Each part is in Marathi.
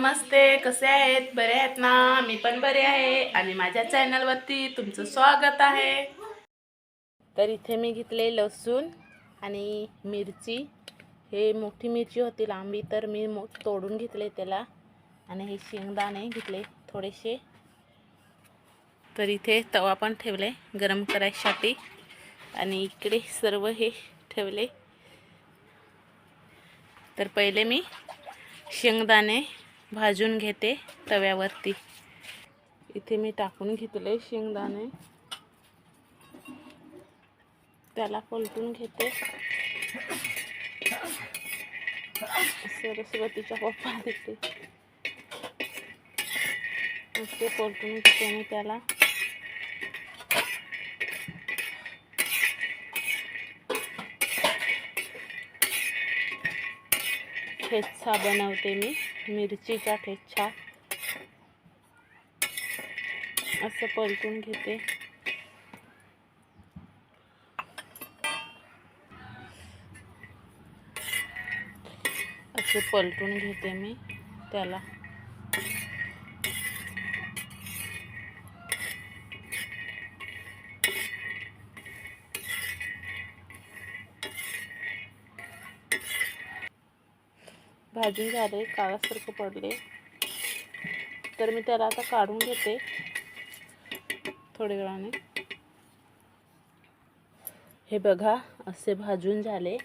नमस्ते कसे आहेत? बरे आहेत ना? मी पण बरे आहे. आणि माझ्या चॅनलवरती तुमचं स्वागत आहे. तर इथे मी घेतले लसूण आणि मिरची. हे मोठी मिरची होती लांबी तर मी मो तोडून घेतले त्याला. आणि हे शेंगदाणे घेतले थोडेसे. तर इथे तवा पण ठेवले गरम करायसाठी. आणि इकडे सर्व हे ठेवले. तर पहिले मी शेंगदाणे भाजून घेते तव्यावरती. इथे मी टाकून घेतले शेंगदाणे. त्याला पलटून घेते. सरस्वतीच्या पप्पा देते. पलटून घेते मी त्याला. ठेचा बनवते मी मिरचीचा ठेचा. असं पलटून घेते. असे पलटून घेते मी त्याला. भाजून झाले काळासारखं पडले. तर मी त्याला आता काढून घेते थोड्या वेळाने. हे बघा असे भाजून झाले.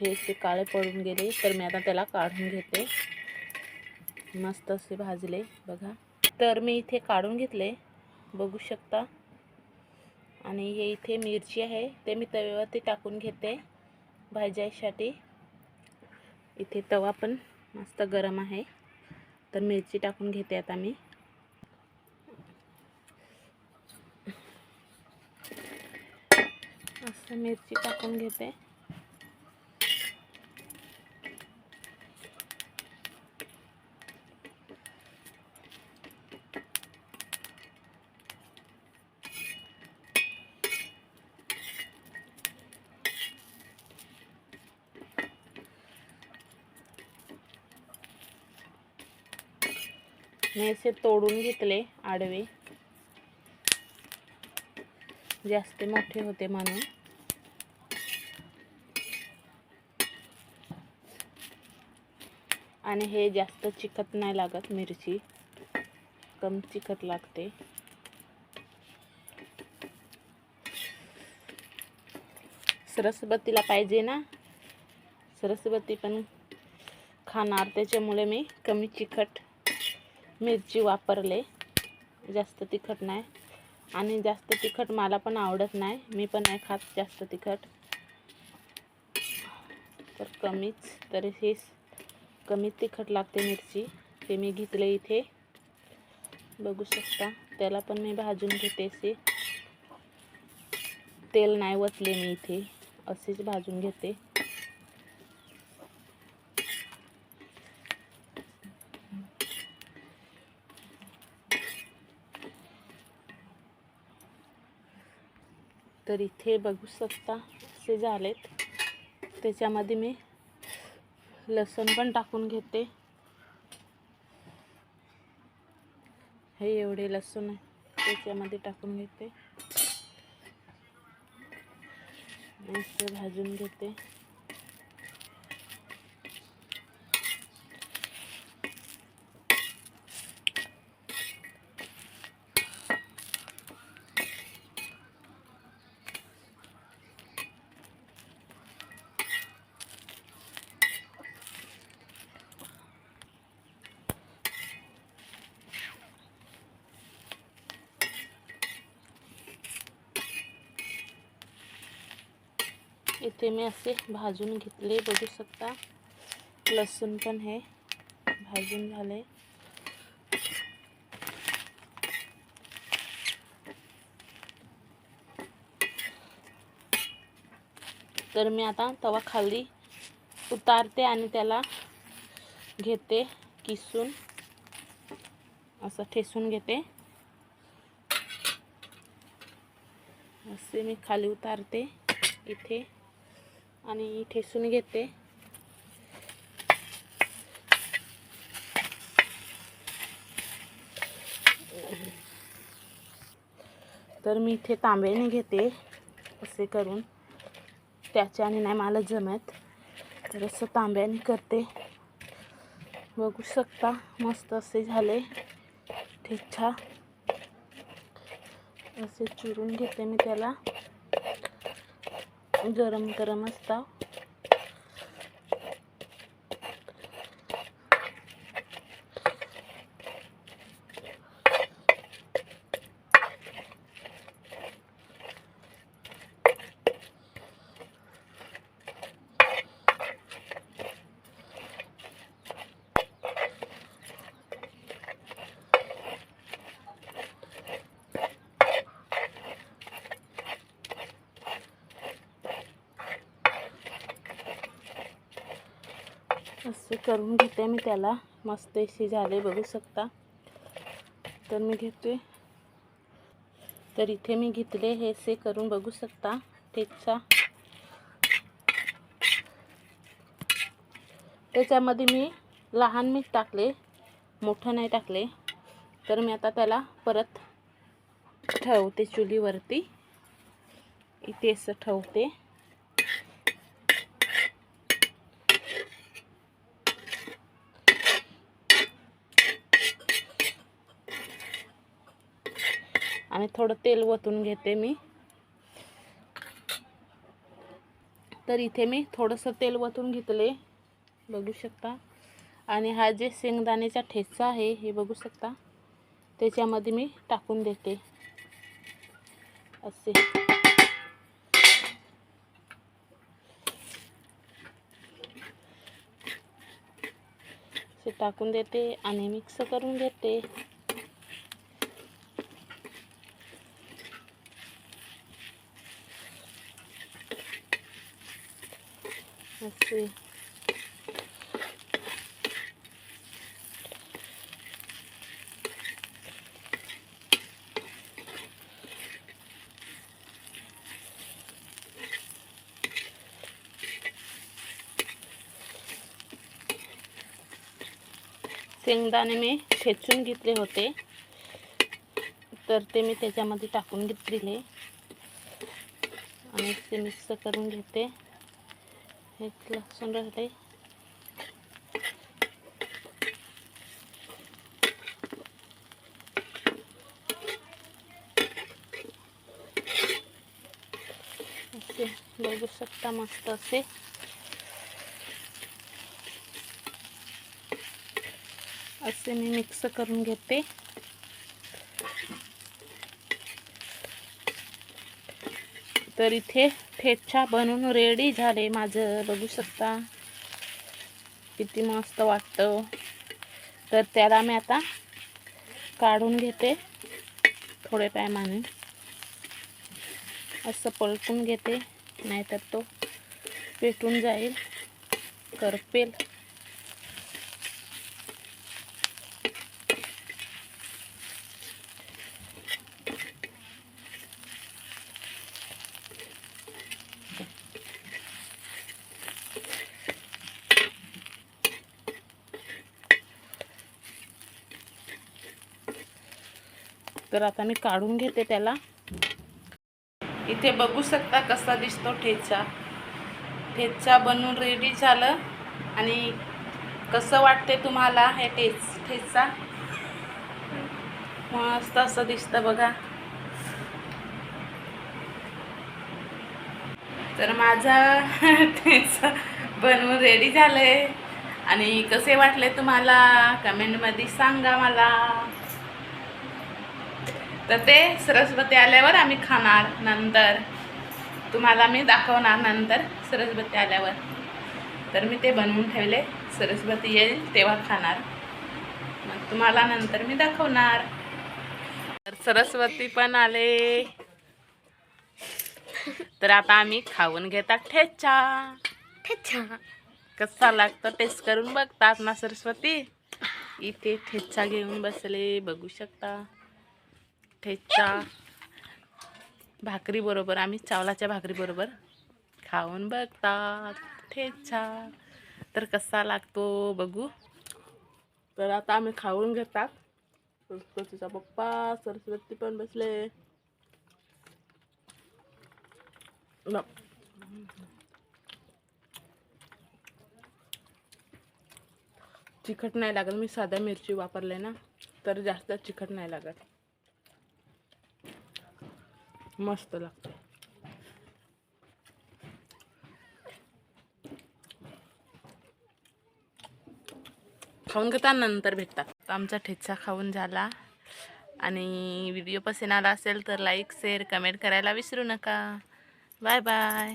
हे असे काळे पडून गेले तर मी आता त्याला काढून घेते. मस्त असे भाजले बघा. तर मी इथे काढून घेतले बघू शकता. आणि हे इथे मिरची आहे ते मी तव्यावरती टाकून घेते भाजायसाठी. इथे तवा पण मस्त गरम आहे. तर मिरची टाकून घेते आता मी. असं मिरची टाकून घेते. मी असे तोडून घेतले आडवे. जास्त मोठे होते म्हणून. आणि हे जास्त चिकट नाही लागत मिरची. कम चिकट लागते. सरस्वतीला पाहिजे ना? सरस्वती पण खाणार त्याच्यामुळे मी कमी चिकट मिरची वापरले. जास्त तिखट नाही. आणि जास्त तिखट मला पण आवडत नाही. मी पण नाही खात जास्त तिखट. तर कमीच. तरी हे कमी तिखट लागते मिरची. ते मी घेतले इथे. बघू शकता. त्याला पण मी भाजून घेते असे. तेल नाही वतले मी इथे. असेच भाजून घेते. तर इथे बघू शकता असे झालेत. त्याच्यामध्ये मी लसूण पण टाकून घेते. हे एवढे लसूण आहे त्याच्यामध्ये टाकून घेते. मस्त भाजून घेते. इथे मी असे भाजून घेतले. बघू शकता, लसूण पण हे भाजून झाले तर मी आता तवा खाली उतारते आणि घेते, किसून. असं ठेसून घेते. मी खाली उतारते इथे. आणि ठेसून घेते. तर मी इथे तांब्याने घेते असे करून. त्याच्याने नाही मला जमत. तर असं तांब्याने करते. बघू शकता मस्त असे झाले. ठेच्छा असे चुरून घेते मी त्याला. गरम गरम असता. असे करून घेते मी त्याला. मस्त अशी झाले बघू शकता. तर मी घेते. तर इथे मी घेतले हे असे करून बघू शकता. ठेचा. त्याच्यामध्ये मी लहान मीठ टाकले. मोठं नाही टाकले. तर मी आता त्याला परत ठेवते चुलीवरती. इथे असं ठेवते. आणि थोडं तेल ओतून घेते मी. तर इथे मी थोडंसं तेल ओतून घेतले बघू शकता. आणि हा जे शेंगदाण्याचा ठेचा आहे हे बघू शकता. त्याच्यामध्ये मी टाकून देते. असे टाकून देते आणि मिक्स करून घेते. असे शेंगदाणे मी ठेचून घेतले होते. तर ते मी त्याच्यामध्ये टाकून घेतलेले. आणि ते मिक्स करून घेते. एक लसूण राहिले बघू शकता मस्त असे. असे मी मिक्स करून घेते. तर इथे ठेचा बनवून रेडी झाले माझं. बघू शकता किती मस्त वाटतं. तर त्याला मी आता काढून घेते थोडे टायमाने. असं पलटून घेते नाहीतर तो पेटून जाईल करपेल. तर आता मी काढून घेते त्याला. इथे बघू शकता कसा दिसतो ठेचा. ठेचा बनवून रेडी झालं आणि कसं वाटते तुम्हाला हे ठेच ठेचा? मस्त असं दिसतं बघा. तर माझा ठेचा बनवून रेडी झालंय. आणि कसे वाटले तुम्हाला? कमेंटमध्ये सांगा मला. तर ते सरस्वती आल्यावर आम्ही खाणार नंतर. तुम्हाला मी दाखवणार नंतर सरस्वती आल्यावर. तर मी ते बनवून ठेवले. सरस्वती येईल तेव्हा खाणार. मग तुम्हाला नंतर मी दाखवणार. तर सरस्वती पण आले. तर आता आम्ही खाऊन घेतात ठेचा. ठेचा. कसा लागतो टेस्ट करून बघतात ना सरस्वती? इथे ठेचा घेऊन बसले. बघू शकता. ठेचा भाकरीबरोबर आम्ही चावलाच्या भाकरीबरोबर खाऊन बघतात ठेचा तर कसा लागतो बघू. तर आता आम्ही खाऊन घेतात. सरस्वतीचा पप्पा सरस्वती पण बसले. न- चिखट नाही लागत मी साध्या मिरची वापरले ना तर जास्त चिखट नाही लागत. मस्त लागते खाऊन घेता नंतर भेटतात. आमचा ठेचा खाऊन झाला. आणि व्हिडिओ पसंत आला असेल तर लाईक शेअर कमेंट करायला विसरू नका. Bye bye